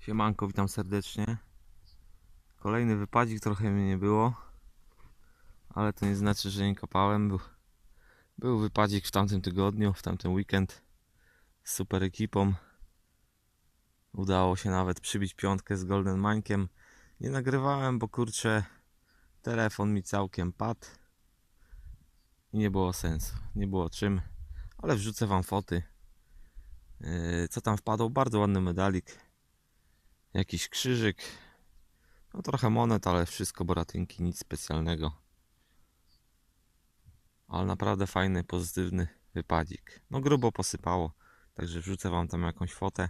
Siemanko, witam serdecznie. Kolejny wypadzik, trochę mnie nie było. Ale to nie znaczy, że nie kopałem. Był, wypadzik w tamtym tygodniu, w tamten weekend. Z super ekipą. Udało się nawet przybić piątkę z Golden Mańkiem. Nie nagrywałem, bo kurczę, telefon mi całkiem padł. I nie było sensu. Nie było czym. Ale wrzucę wam foty. Yy, Co tam wpadło? Bardzo ładny medalik jakiś krzyżyk, no trochę monet, ale wszystko boratynki, nic specjalnego. Ale naprawdę fajny, pozytywny wypadzik. No grubo posypało, także wrzucę wam tam jakąś fotę.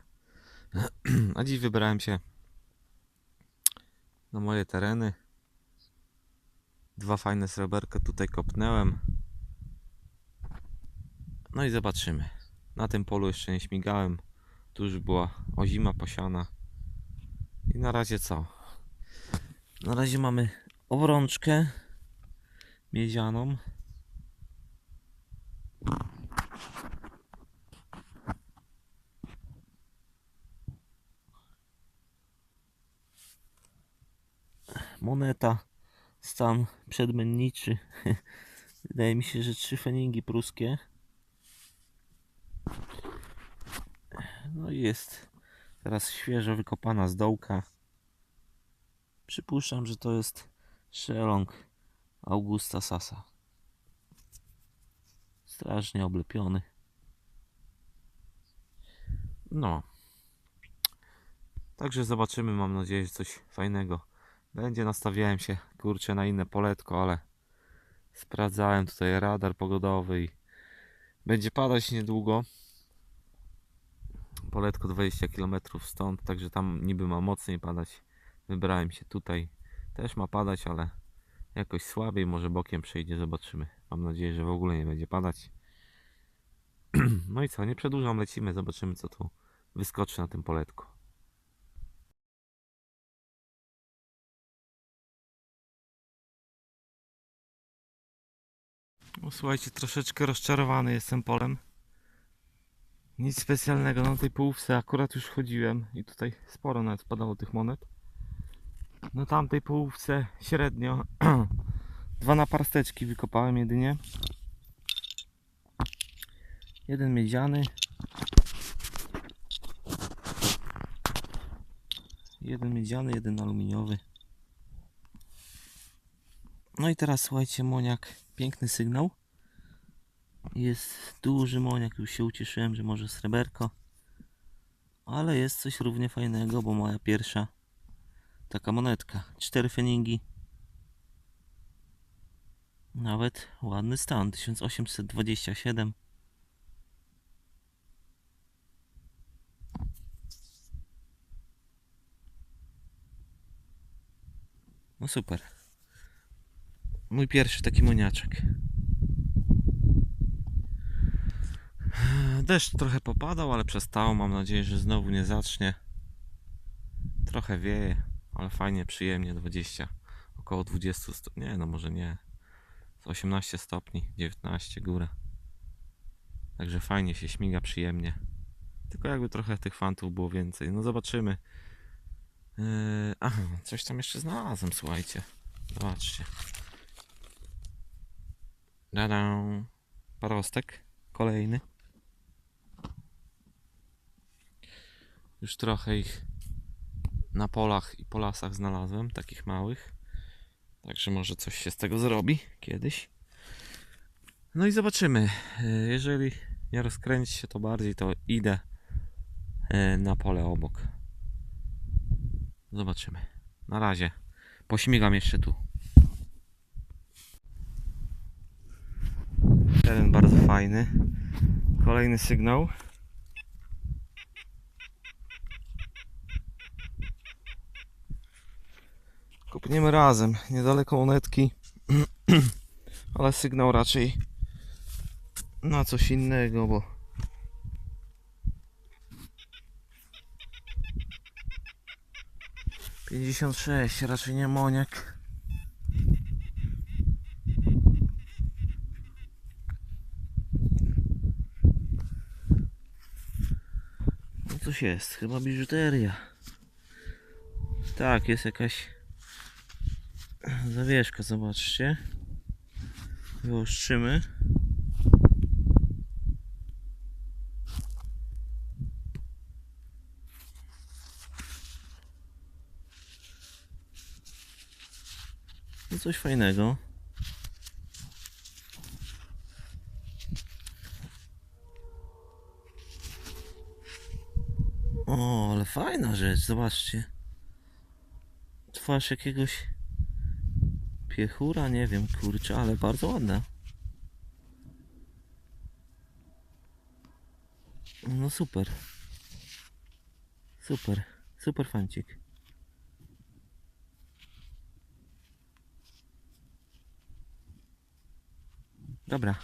A dziś wybrałem się na moje tereny. Dwa fajne sreberka tutaj kopnęłem. No i zobaczymy. Na tym polu jeszcze nie śmigałem. Tu już była ozima posiana. I na razie co? Na razie mamy obrączkę miedzianą. Moneta, stan przedmenniczy. Wydaje mi się, że trzy feningi pruskie. No i jest Teraz świeżo wykopana z dołka. Przypuszczam, że to jest szelong Augusta Sasa. Strasznie oblepiony. No. Także zobaczymy, mam nadzieję, że coś fajnego będzie. Nastawiałem się, kurczę, na inne poletko, ale sprawdzałem tutaj radar pogodowy i będzie padać niedługo poletko 20 km stąd, także tam niby ma mocniej padać. Wybrałem się tutaj. Też ma padać, ale jakoś słabiej, może bokiem przejdzie, zobaczymy. Mam nadzieję, że w ogóle nie będzie padać. No i co, nie przedłużam, lecimy, zobaczymy co tu wyskoczy na tym poletku. Słuchajcie, troszeczkę rozczarowany jestem polem. Nic specjalnego na tej połówce akurat już chodziłem i tutaj sporo nawet spadało tych monet. Na tamtej połówce średnio dwa naparsteczki wykopałem jedynie. Jeden miedziany. Jeden miedziany, jeden aluminiowy. No i teraz słuchajcie, moniak, piękny sygnał. Jest duży moniak, już się ucieszyłem, że może sreberko. Ale jest coś równie fajnego, bo moja pierwsza taka monetka. Cztery feningi. Nawet ładny stan. 1827. super. Mój pierwszy taki moniaczek. Deszcz trochę popadał, ale przestało. Mam nadzieję, że znowu nie zacznie. Trochę wieje, ale fajnie, przyjemnie. 20, około 20 stopni. Nie, no może nie. Z 18 stopni, 19 góra. Także fajnie się śmiga, przyjemnie. Tylko jakby trochę tych fantów było więcej. No zobaczymy. Yy, aha, coś tam jeszcze znalazłem, słuchajcie. Zobaczcie. Dadę. Parostek. Kolejny. Już trochę ich na polach i po lasach znalazłem, takich małych. Także może coś się z tego zrobi kiedyś. No i zobaczymy. E, Jeżeli nie rozkręci się to bardziej, to idę e, na pole obok. Zobaczymy. Na razie. Pośmigam jeszcze tu. Teren bardzo fajny. Kolejny sygnał. Kopniemy razem, niedaleko monetki, ale sygnał raczej na coś innego, bo Pięćdziesiąt sześć, raczej nie moniak. No coś jest, chyba biżuteria. Tak, jest jakaś zawieszka, zobaczcie. Wyostrzymy. Coś fajnego. O, ale fajna rzecz, zobaczcie. Twarz jakiegoś piechura, nie wiem, kurczę, ale bardzo ładna. No super. Super, super fancik. Dobra.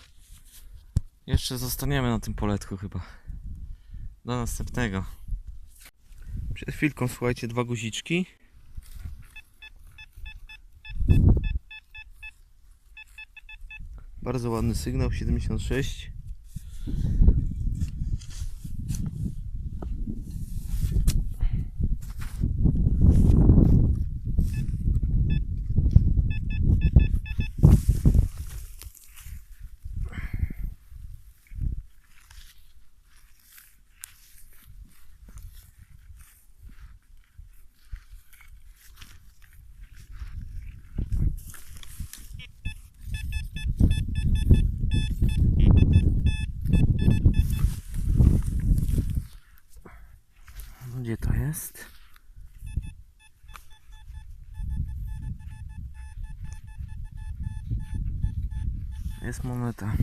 Jeszcze zostaniemy na tym poletku chyba. Do następnego. Przed chwilką słuchajcie dwa guziczki. Bardzo ładny sygnał 76. Gdzie to jest? Jest moneta.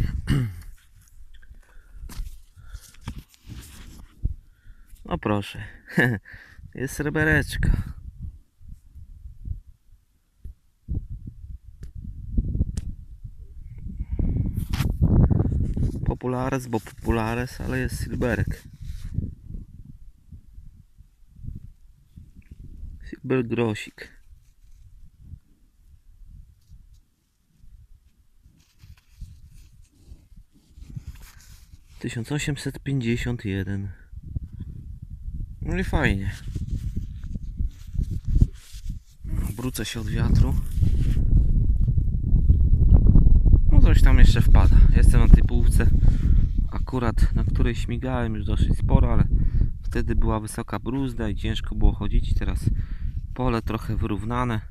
No proszę. Jest srebereczka. Populares, bo populares, ale jest silberek. Silber grosik. Tysiąc osiemset pięćdziesiąt jeden. No i fajnie. Obrócę się od wiatru. No coś tam jeszcze wpada. Jestem na tej półce. Akurat na której śmigałem już dosyć sporo, ale wtedy była wysoka bruzda i ciężko było chodzić. Teraz pole trochę wyrównane.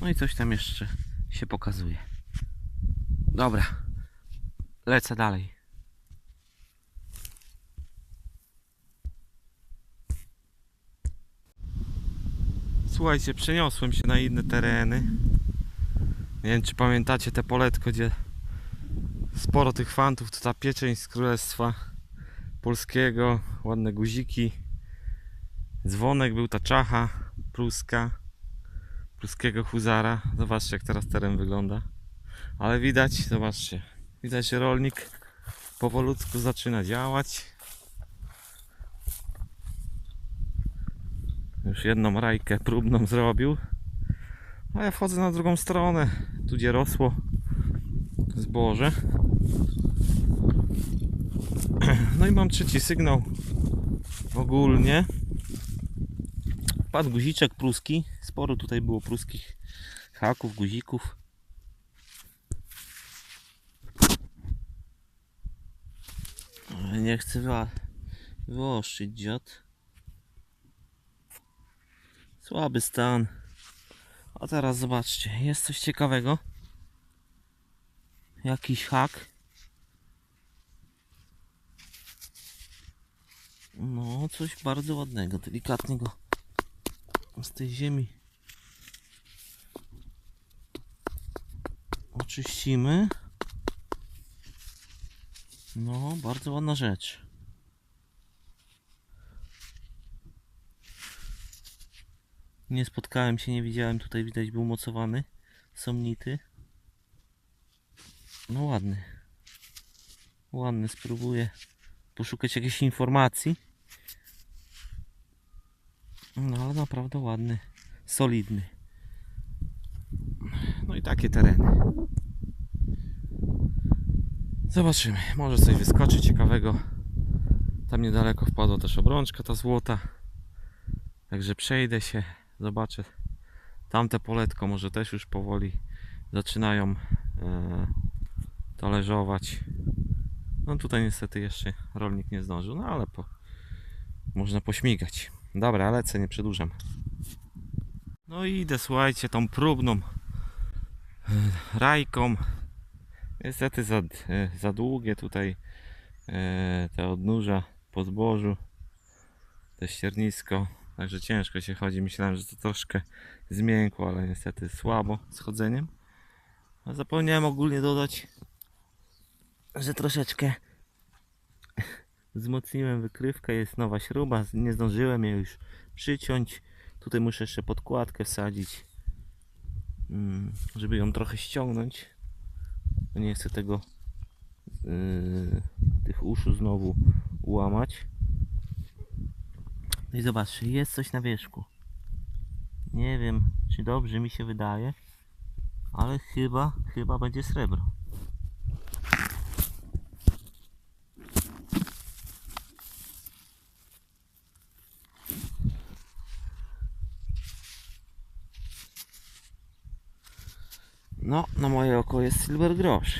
No i coś tam jeszcze się pokazuje. Dobra, lecę dalej. Słuchajcie, przeniosłem się na inne tereny. Nie wiem, czy pamiętacie te poletko, gdzie sporo tych fantów, to ta pieczeń z Królestwa Polskiego, ładne guziki. Dzwonek był ta czacha pruska, pruskiego huzara. Zobaczcie, jak teraz teren wygląda. Ale widać, zobaczcie, widać, że rolnik powolutku zaczyna działać. Już jedną rajkę próbną zrobił. A ja wchodzę na drugą stronę, tu gdzie rosło zboże. No i mam trzeci sygnał ogólnie. Padł guziczek pruski. Sporo tutaj było pruskich haków, guzików. Nie chcę wyo- wyostrzyć dziad. Słaby stan. A teraz zobaczcie, jest coś ciekawego. Jakiś hak. No, coś bardzo ładnego, delikatnie go z tej ziemi oczyścimy. No, bardzo ładna rzecz. Nie spotkałem się, nie widziałem, tutaj widać był mocowany. Są nity. No ładny, Ładny, spróbuję poszukać jakiejś informacji. No ale naprawdę ładny, solidny. No i takie tereny. Zobaczymy, może coś wyskoczy ciekawego. Tam niedaleko wpadła też obrączka ta złota. Także przejdę się, zobaczę. Tamte poletko może też już powoli zaczynają e, talerzować. No tutaj niestety jeszcze rolnik nie zdążył, no ale po, można pośmigać. Dobra, lecę, nie przedłużam. No i idę, słuchajcie, tą próbną e, rajką. Niestety za, e, za długie tutaj e, te odnóża po zbożu, te ściernisko, także ciężko się chodzi. Myślałem, że to troszkę zmiękło, ale niestety słabo z chodzeniem. A zapomniałem ogólnie dodać, że troszeczkę wzmocniłem wykrywkę, jest nowa śruba, nie zdążyłem jej już przyciąć. Tutaj muszę jeszcze podkładkę wsadzić, mm, żeby ją trochę ściągnąć. Nie chcę tego yy, tych uszu znowu ułamać. No i zobaczcie, jest coś na wierzchu. Nie wiem, czy dobrze mi się wydaje, ale chyba, chyba będzie srebro. No, na moje oko jest silver grosz.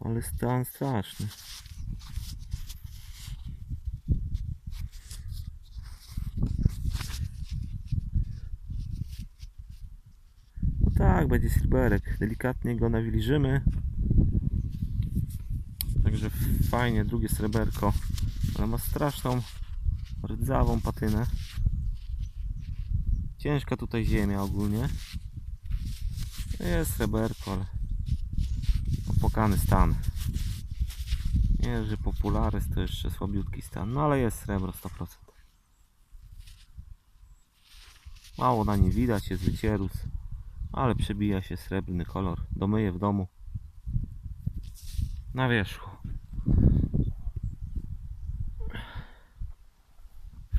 Ale stan straszny. Tak, będzie silberek. Delikatnie go nawilżymy. Także fajnie, drugie sreberko. Ale ma straszną, rdzawą patynę. Ciężka tutaj ziemia ogólnie. Jest sreberko, ale opłakany stan. Nie, że popularyz to jeszcze słabiutki stan, no ale jest srebro 100%. Mało na nim widać, jest wycierus, ale przebija się srebrny kolor. Domyję w domu. Na wierzchu.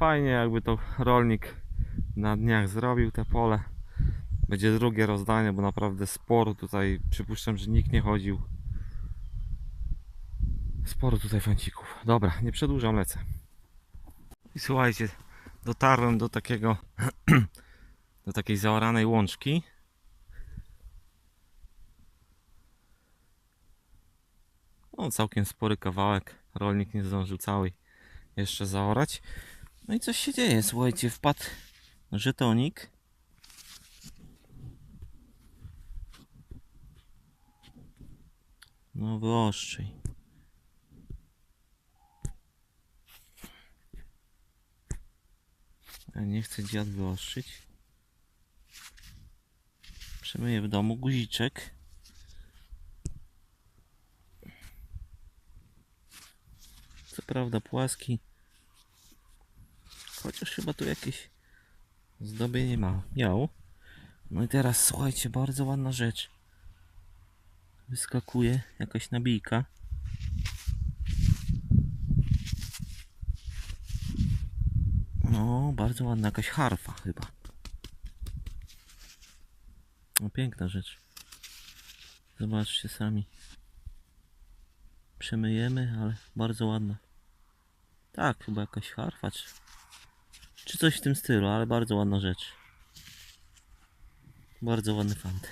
Fajnie jakby to rolnik na dniach zrobił te pole. Będzie drugie rozdanie, bo naprawdę sporo tutaj, przypuszczam, że nikt nie chodził. Sporo tutaj fancików. Dobra, nie przedłużam, lecę. I słuchajcie, dotarłem do takiego, do takiej zaoranej łączki. No, całkiem spory kawałek. Rolnik nie zdążył całej jeszcze zaorać. No i coś się dzieje, słuchajcie, wpadł żetonik. No wyoszczyj. Ja nie chcę dziad wyostrzyć. Przemyję w domu guziczek. Co prawda płaski. Chociaż chyba tu jakieś zdobienie ma. Miał. No i teraz słuchajcie, bardzo ładna rzecz. Wyskakuje jakaś nabijka. No, bardzo ładna jakaś harfa chyba. No piękna rzecz. Zobaczcie sami. Przemyjemy, ale bardzo ładna. Tak, chyba jakaś harfa, czy, czy coś w tym stylu, ale bardzo ładna rzecz. Bardzo ładny fant.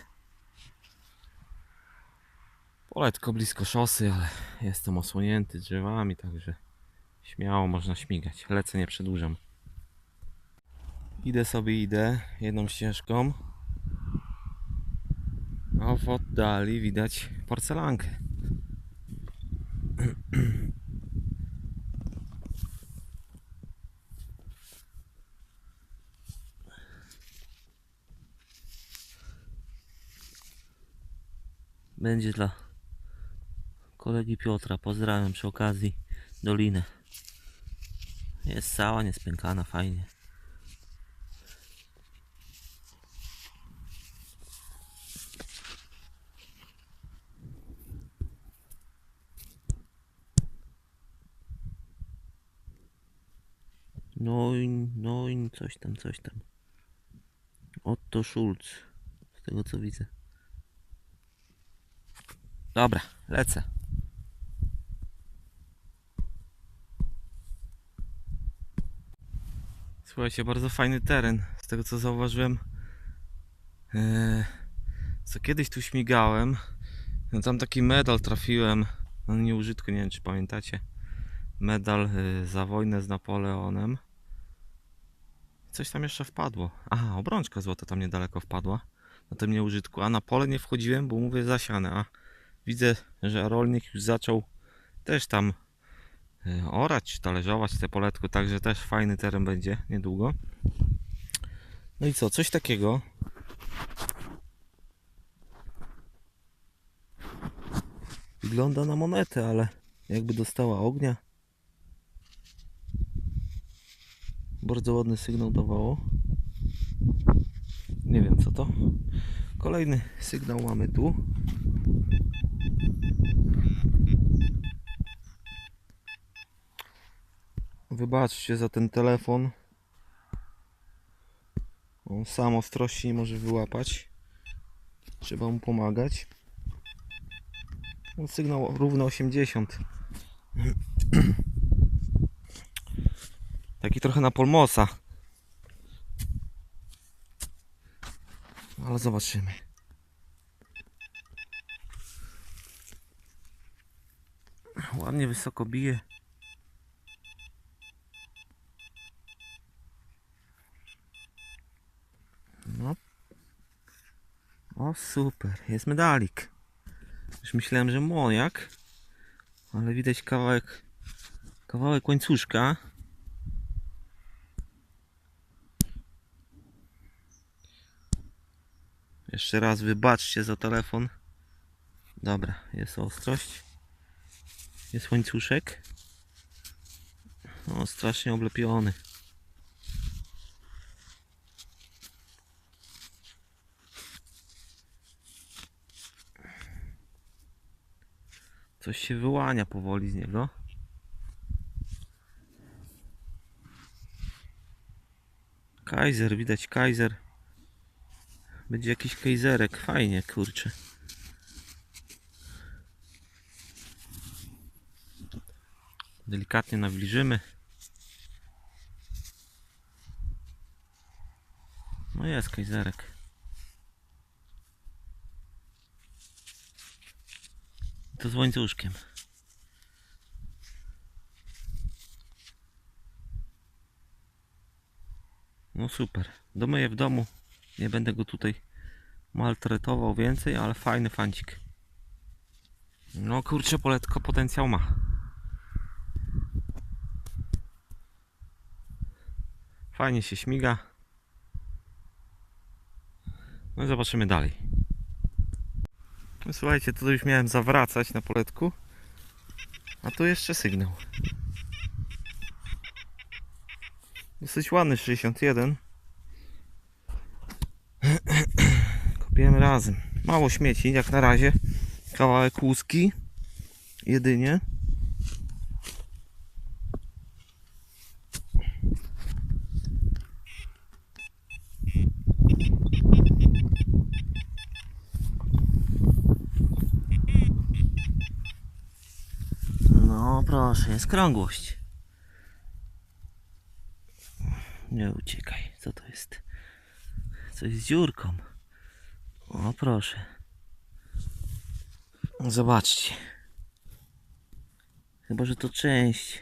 Poletko blisko szosy, ale jestem osłonięty drzewami, także śmiało można śmigać. Lecę, nie przedłużam. Idę sobie, idę jedną ścieżką. A w oddali widać porcelankę. będzie dla kolegi Piotra. Pozdrawiam przy okazji dolinę. Jest cała niespękana, fajnie. Noin, noin, coś tam, coś tam. Otto Schulz, z tego co widzę. Dobra, lecę. Słuchajcie, bardzo fajny teren. Z tego co zauważyłem, e, co kiedyś tu śmigałem, no tam taki medal trafiłem. No nieużytku, nie wiem czy pamiętacie. Medal e, za wojnę z Napoleonem. Coś tam jeszcze wpadło. Aha, obrączka złota tam niedaleko wpadła. Na tym nieużytku. A na pole nie wchodziłem, bo mówię zasiane. A widzę, że rolnik już zaczął też tam e, orać, talerzować te poletko, także też fajny teren będzie niedługo. No i co, coś takiego. Wygląda na monetę, ale jakby dostała ognia. Bardzo ładny sygnał dawało. Nie wiem co to. Kolejny sygnał mamy tu. Wybaczcie za ten telefon. On sam ostrości nie może wyłapać. Trzeba mu pomagać. No, Sygnał równo 80. Taki trochę na polmosa. Ale zobaczymy. Ładnie wysoko bije. No. O super, jest medalik. Już myślałem, że moniak, ale widać kawałek kawałek łańcuszka. Jeszcze raz wybaczcie za telefon. Dobra, jest ostrość. Jest łańcuszek. O, strasznie oblepiony. Coś się wyłania powoli z niego. Kaiser, widać Kaiser. Będzie jakiś kejzerek, fajnie, kurczę. Delikatnie nawilżymy. No jest kejzerek. To z łańcuszkiem. No super. Domyję w domu. Nie będę go tutaj maltretował więcej, ale fajny fancik. No kurczę, poletko potencjał ma. Fajnie się śmiga. No i zobaczymy dalej. No słuchajcie, to już miałem zawracać na poletku. A tu jeszcze sygnał. Dosyć ładny 61. Kopiemy razem. Mało śmieci, jak na razie. Kawałek łuski. Jedynie. No proszę, jest krągłość. Nie uciekaj, co to jest? Coś z dziurką. O proszę. Zobaczcie. Chyba, że to część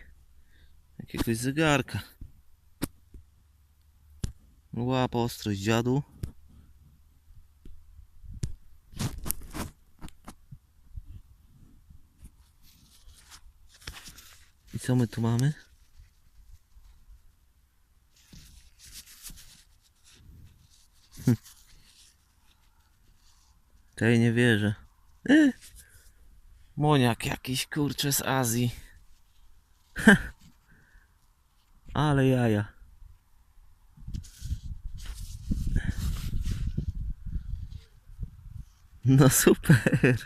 jakiegoś zegarka. Łapa ostrość dziadu. Co my tu mamy? Hm. Tej nie wierzę. E. Moniak jakiś kurczę z Azji. Ale jaja. No super.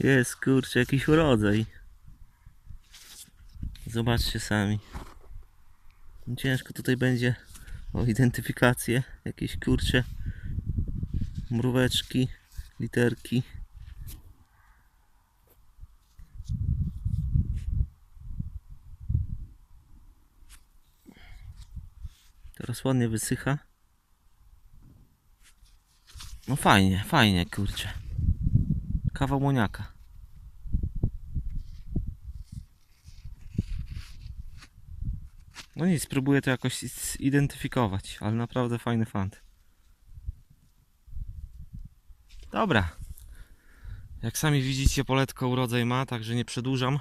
Jest kurczę jakiś urodzaj. Zobaczcie sami. Ciężko tutaj będzie o identyfikację. Jakieś kurcze mróweczki, literki. Teraz ładnie wysycha. No fajnie, fajnie, kurczę. Kawał moniaka. No nic, spróbuję to jakoś zidentyfikować, ale naprawdę fajny fant. Dobra. Jak sami widzicie, poletko urodzaj ma, także nie przedłużam.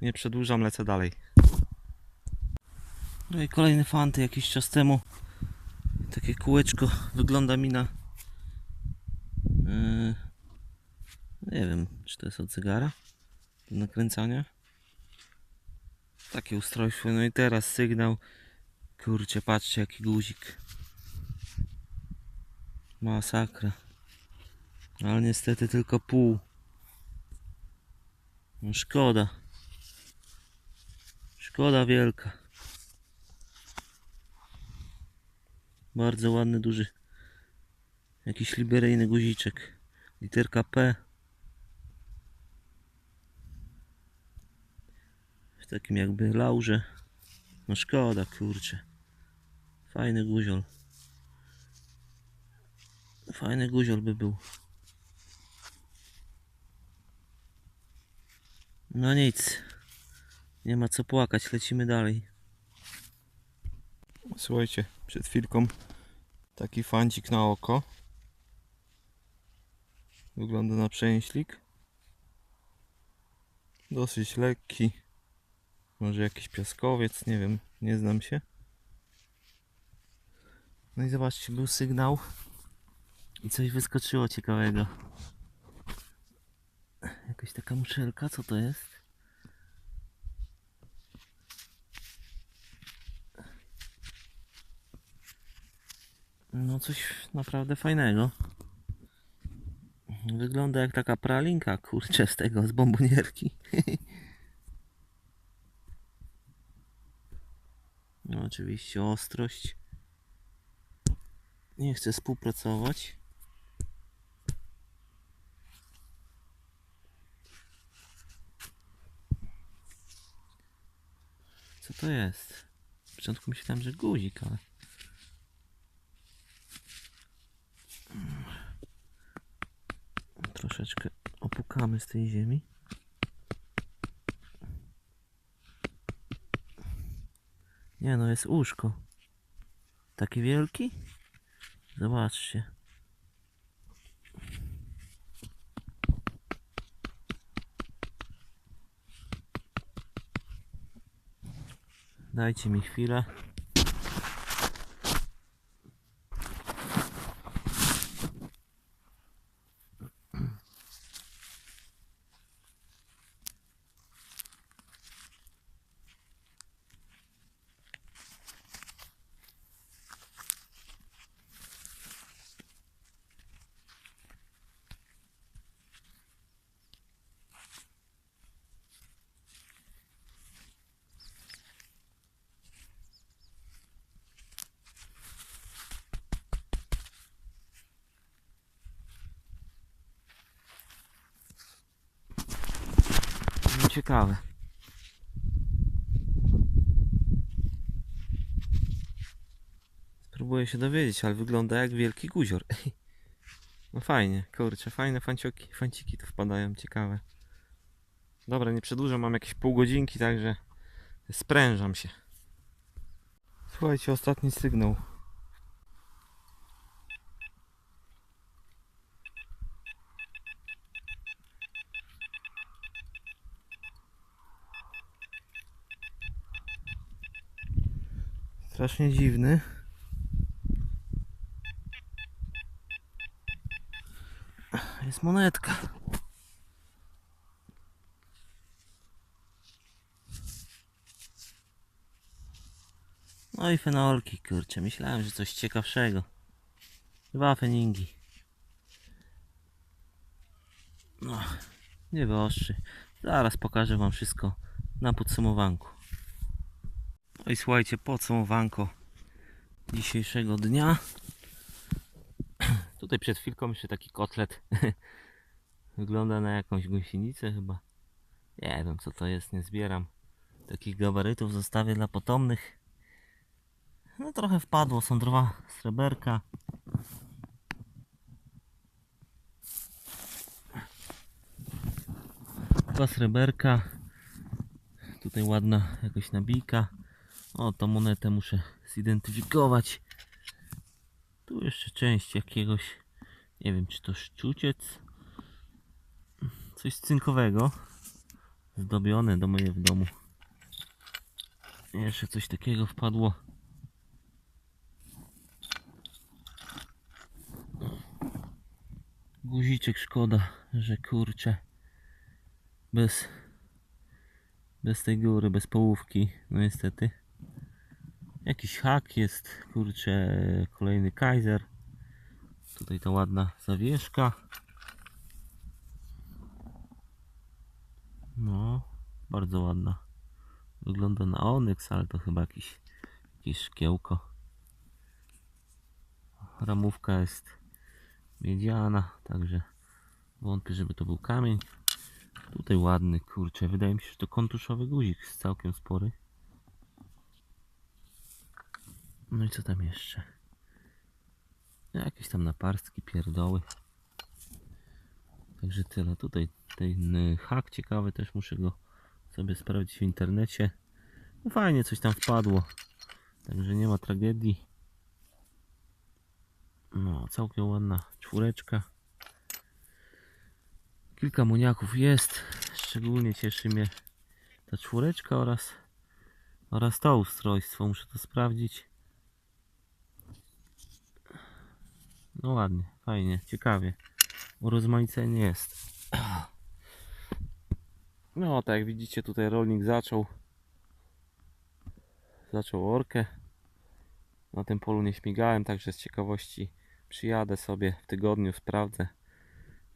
Nie przedłużam, lecę dalej. No i kolejny fanty jakiś czas temu. Takie kółeczko wygląda mi na... Yy, nie wiem, czy to jest od zegara? Do nakręcania? Takie ustrojstwo. No i teraz sygnał. Kurczę, patrzcie jaki guzik. Masakra. Ale niestety tylko pół. No szkoda. Szkoda wielka. Bardzo ładny, duży. Jakiś liberyjny guziczek. Literka P. W takim jakby laurze. No szkoda, kurczę. Fajny guziol. Fajny guziol by był. No nic. Nie ma co płakać, lecimy dalej. Słuchajcie, przed chwilką taki fancik na oko. Wygląda na przęślik. Dosyć lekki. Może jakiś piaskowiec, nie wiem, nie znam się. No i zobaczcie, był sygnał i coś wyskoczyło ciekawego. Jakaś taka muszelka, co to jest? No coś naprawdę fajnego. Wygląda jak taka pralinka, kurczę, z tego, z bombonierki. oczywiście ostrość. Nie chcę współpracować. Co to jest? W początku myślałem, że guzik, ale... Troszeczkę opukamy z tej ziemi. Nie no, jest łóżko. Taki wielki? Zobaczcie. Dajcie mi chwilę. No, Ciekawe. Spróbuję się dowiedzieć, ale wygląda jak wielki guzior. No fajnie, kurczę, fajne fancioki, fanciki tu wpadają, ciekawe. Dobra, nie przedłużam, mam jakieś pół godzinki, także sprężam się. Słuchajcie, ostatni sygnał. Strasznie dziwny. Jest monetka. No i fenolki, kurczę. Myślałem, że coś ciekawszego. Dwa feningi. No, nie wyostrzy. Zaraz pokażę Wam wszystko na podsumowanku. No i słuchajcie, podsumowanko dzisiejszego dnia. Tutaj przed chwilką jeszcze taki kotlet wygląda na jakąś gąsienicę chyba. Nie wiem co to jest, nie zbieram. Takich gabarytów zostawię dla potomnych. No trochę wpadło, są dwa sreberka. Dwa sreberka. Tutaj ładna jakaś nabijka. O, tą monetę muszę zidentyfikować. Tu jeszcze część jakiegoś, nie wiem czy to szczuciec. Coś cynkowego. Zdobione do moje w domu. Jeszcze coś takiego wpadło. Guziczek szkoda, że kurczę. Bez bez tej góry, bez połówki, no niestety. Jakiś hak jest, kurczę, kolejny Kaiser. Tutaj ta ładna zawieszka. No, bardzo ładna. Wygląda na onyx, ale to chyba jakiś, jakieś szkiełko. Ramówka jest miedziana, także wątpię, żeby to był kamień. Tutaj ładny, kurczę. Wydaje mi się, że to kontuszowy guzik jest całkiem spory. No i co tam jeszcze? Jakieś tam naparstki, pierdoły. Także tyle. Tutaj ten y, hak ciekawy, też muszę go sobie sprawdzić w internecie. No fajnie, coś tam wpadło. Także nie ma tragedii. No, całkiem ładna czwóreczka. Kilka moniaków jest. Szczególnie cieszy mnie ta czwóreczka oraz, oraz to ustrojstwo. Muszę to sprawdzić. No ładnie, fajnie, ciekawie. Urozmaicenie jest. No, tak jak widzicie, tutaj rolnik zaczął. Zaczął orkę. Na tym polu nie śmigałem, także z ciekawości przyjadę sobie w tygodniu, sprawdzę.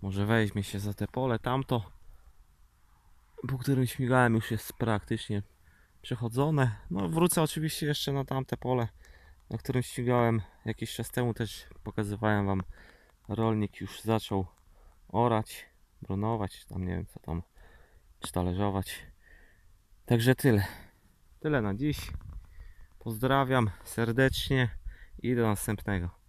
Może weźmie się za te pole tamto, po którym śmigałem już jest praktycznie przechodzone. No wrócę oczywiście jeszcze na tamte pole, na którym ścigałem jakiś czas temu też pokazywałem wam rolnik już zaczął orać, bronować, tam nie wiem co tam, czy talerzować. Także tyle. Tyle na dziś. Pozdrawiam serdecznie i do następnego.